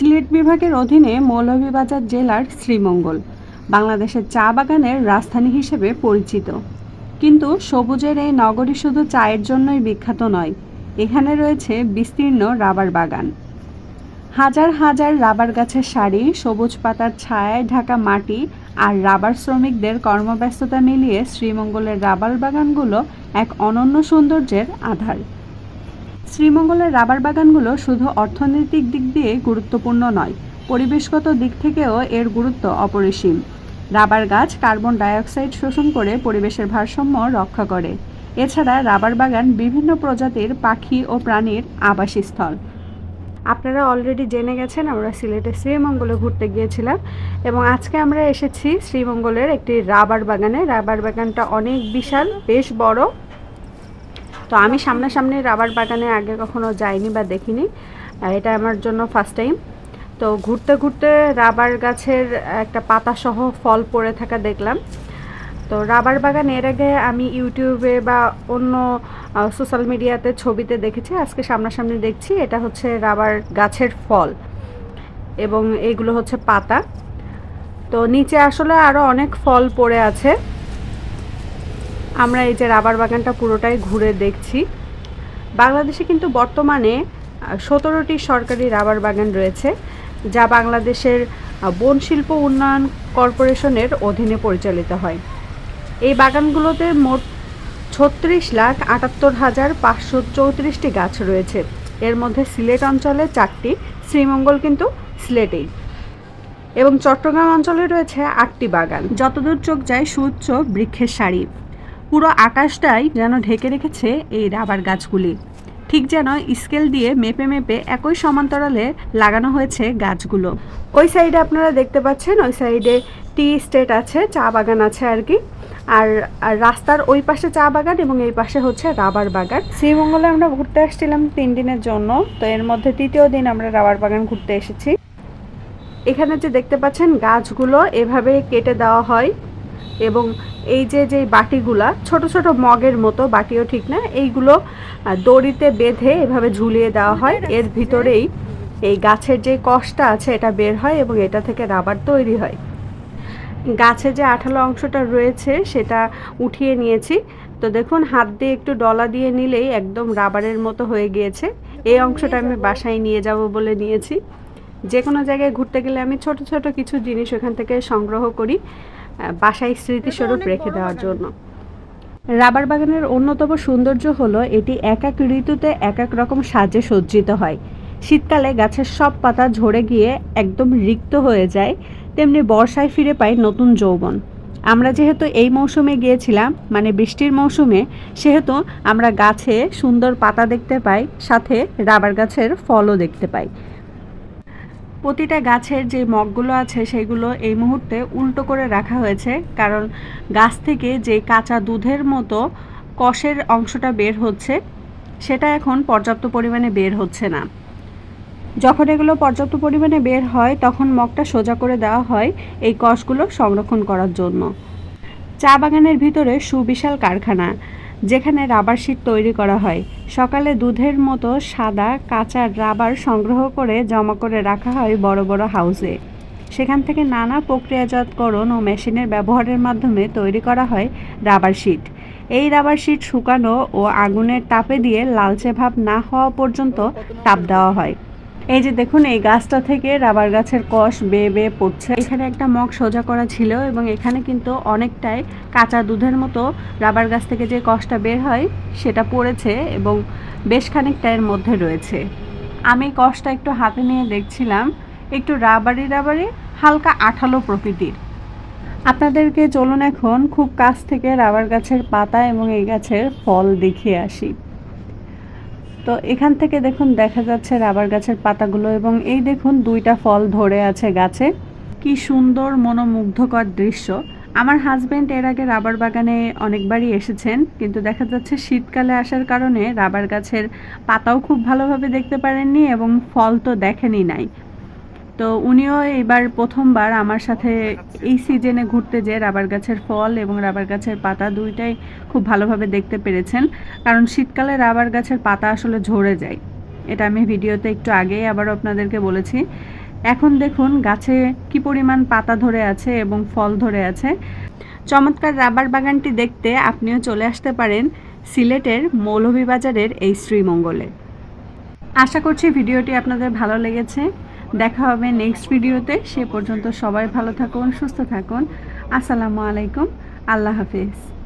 সিলেট বিভাগের অধীনে মৌলভীবাজার জেলার শ্রীমঙ্গল, বাংলাদেশের চা বাগানের রাজধানী হিসেবে পরিচিত। কিন্তু সবুজের এই নগরী শুধু চায়ের জন্যই বিখ্যাত নয়, এখানে রয়েছে বিস্তীর্ণ রাবার বাগান। হাজার হাজার রাবার গাছের সারি, সবুজ পাতার ছায়ায় ঢাকা মাটি আর রাবার শ্রমিকদের কর্মব্যস্ততা মিলিয়ে শ্রীমঙ্গলের রাবার বাগানগুলো এক অনন্য সৌন্দর্যের আধার। শ্রীমঙ্গলের রাবার বাগানগুলো শুধু অর্থনৈতিক দিক দিয়ে গুরুত্বপূর্ণ নয়, পরিবেশগত দিক থেকেও এর গুরুত্ব অপরিসীম। রাবার গাছ কার্বন ডাইঅক্সাইড শোষণ করে পরিবেশের ভারসাম্য রক্ষা করে। এছাড়া রাবার বাগান বিভিন্ন প্রজাতির পাখি ও প্রাণীর আবাসস্থল। আপনারা অলরেডি জেনে গেছেন, আমরা সিলেটে শ্রীমঙ্গলে ঘুরতে গিয়েছিলাম এবং আজকে আমরা এসেছি শ্রীমঙ্গলের একটি রাবার বাগানে। রাবার বাগানটা অনেক বিশাল, বেশ বড়। তো আমি সামনাসামনি রাবার বাগানে আগে কখনো যাইনি বা দেখিনি। এটা আমার জন্য ফার্স্ট টাইম তো ঘুরতে ঘুরতে রাবার গাছের একটা পাতাসহ ফল পড়ে থাকা দেখলাম। তো রাবার বাগান এর আগে আমি ইউটিউবে বা অন্য সোশ্যাল মিডিয়াতে ছবিতে দেখেছি, আজকে সামনাসামনি দেখছি। এটা হচ্ছে রাবার গাছের ফল এবং এইগুলো হচ্ছে পাতা। তো নিচে আসলে আরও অনেক ফল পড়ে আছে। আমরা এই যে রাবার বাগানটা পুরোটাই ঘুরে দেখছি। বাংলাদেশে কিন্তু বর্তমানে সতেরোটি সরকারি রাবার বাগান রয়েছে, যা বাংলাদেশের বন শিল্প উন্নয়ন কর্পোরেশনের অধীনে পরিচালিত হয়। এই বাগানগুলোতে মোট ছত্রিশ লাখ আটাত্তর হাজার পাঁচশো চৌত্রিশটি গাছ রয়েছে। এর মধ্যে সিলেট অঞ্চলে চারটি, শ্রীমঙ্গল কিন্তু সিলেটেই। এবং চট্টগ্রাম অঞ্চলে রয়েছে আটটি বাগান। যতদূর চোখ যায়, সুউচ্চ বৃক্ষের সারি। পুরো আকাশটাই যেন ঢেকে রেখেছে এই রাবার গাছগুলি। ঠিক যেন স্কেল দিয়ে মেপে মেপে একই সমান্তরালে লাগানো হয়েছে গাছগুলো। ওই সাইডে আপনারা দেখতে পাচ্ছেন, ওই সাইডে টি স্টেট আছে, চা বাগান আছে আর কি। আর রাস্তার ওই পাশে চা বাগান এবং এই পাশে হচ্ছে রাবার বাগান। শ্রীমঙ্গলে আমরা ঘুরতে আসছিলাম তিন দিনের জন্য, তো এর মধ্যে তৃতীয় দিন আমরা রাবার বাগান ঘুরতে এসেছি। এখানে যে দেখতে পাচ্ছেন গাছগুলো এভাবে কেটে দেওয়া হয়। এবং এই যে যে বাটিগুলা, ছোট ছোট মগের মতো, বাটিও ঠিক না, এইগুলো দড়িতে বেঁধে এভাবে ঝুলিয়ে দেওয়া হয়। এর ভিতরেই এই গাছের যে কষটা আছে, এটা বের হয় এবং এটা থেকে রাবার তৈরি হয়। গাছে যে আঠালো অংশটা রয়েছে, সেটা উঠিয়ে নিয়েছি। তো দেখুন, হাত দিয়ে একটু ডলা দিয়ে নিলেই একদম রাবারের মতো হয়ে গিয়েছে। এই অংশটা আমি বাসায় নিয়ে যাব বলে নিয়েছি। যে কোনো জায়গায় ঘুরতে গেলে আমি ছোট ছোট কিছু জিনিস ওখান থেকে সংগ্রহ করি। বাসায় স্মৃতিস্বরূপ রেখে দেওয়ার জন্য। রাবার বাগানের অন্যতম সৌন্দর্য হলো এটি এক এক ঋতুতে এক এক রকম সাজে সজ্জিত হয়। শীতকালে গাছের সব পাতা ঝরে গিয়ে একদম রিক্ত হয়ে যায় তেমনি বর্ষায় ফিরে পাই নতুন যৌবন। আমরা যেহেতু এই মৌসুমে গিয়েছিলাম মানে বৃষ্টির মৌসুমে সেহেতু আমরা গাছে সুন্দর পাতা দেখতে পাই সাথে রাবার গাছের ফলও দেখতে পাই। প্রতিটা গাছের যে মগগুলো আছে সেগুলো এই মুহূর্তে উল্টো করে রাখা হয়েছে। কারণ গাছ থেকে যে কাঁচা দুধের মতো কষের অংশটা বের হচ্ছে, সেটা এখন পর্যাপ্ত পরিমাণে বের হচ্ছে না। যখন এগুলো পর্যাপ্ত পরিমাণে বের হয়, তখন মগটা সোজা করে দেওয়া হয় এই কষগুলো সংরক্ষণ করার জন্য। চা বাগানের ভিতরে সুবিশাল কারখানা। যেখানে রাবার শিট তৈরি করা হয়। সকালে দুধের মতো সাদা, কাঁচা রাবার সংগ্রহ করে জমা করে রাখা হয় বড় বড় হাউসে। সেখান থেকে নানা প্রক্রিয়াজাতকরণ ও মেশিনের ব্যবহারের মাধ্যমে তৈরি করা হয় রাবার শিট। এই রাবার শিট শুকানো ও আগুনের তাপে দিয়ে লালচে ভাব না হওয়া পর্যন্ত তাপ দেওয়া হয়। এই যে দেখুন, এই গাছটা থেকে রাবার গাছের কষ বেয়ে বেয়ে পড়ছে। এখানে একটা মগ সোজা করা ছিল এবং এখানে কিন্তু অনেকটাই কাঁচা দুধের মতো রাবার গাছ থেকে যে কষটা বের হয়, সেটা পড়েছে এবং বেশ খানিকটা এর মধ্যে রয়েছে। আমি কষটা একটু হাতে নিয়ে দেখছিলাম, একটু রাবারি রাবারি, হালকা আঠালো প্রকৃতির। আপনাদেরকে চলুন এখন খুব কাছ থেকে রাবার গাছের পাতা এবং এই গাছের ফল দেখিয়ে আসি। তো এখান থেকে দেখুন, দেখা যাচ্ছে রাবার গাছের পাতাগুলো এবং এই দেখুন দুইটা ফল ধরে আছে গাছে। কি সুন্দর মনোমুগ্ধকর দৃশ্য। আমার হাজব্যান্ড এর আগে রাবার বাগানে অনেকবারই এসেছেন, কিন্তু দেখা যাচ্ছে শীতকালে আসার কারণে রাবার গাছের পাতাও খুব ভালোভাবে দেখতে পারেননি এবং ফল তো দেখেনি নাই। তো উনিও এবার প্রথমবার আমার সাথে এই সিজনে ঘুরতে যেয়ে রাবার গাছের ফল এবং রাবার গাছের পাতা দুইটাই খুব ভালোভাবে দেখতে পেরেছেন। কারণ শীতকালে রাবার গাছের পাতা আসলে ঝরে যায়। এটা আমি ভিডিওতে একটু আগেই আবার আপনাদেরকে বলেছি। এখন দেখুন গাছে কি পরিমাণ পাতা ধরে আছে এবং ফল ধরে আছে। চমৎকার রাবার বাগানটি দেখতে আপনিও চলে আসতে পারেন সিলেটের মৌলভীবাজারের এই শ্রীমঙ্গলে। আশা করছি ভিডিওটি আপনাদের ভালো লেগেছে। দেখা হবে নেক্সট ভিডিওতে সে পর্যন্ত সবাই ভালো থাকুন, সুস্থ থাকুন। আসসালামু আলাইকুম। আল্লাহ হাফিজ।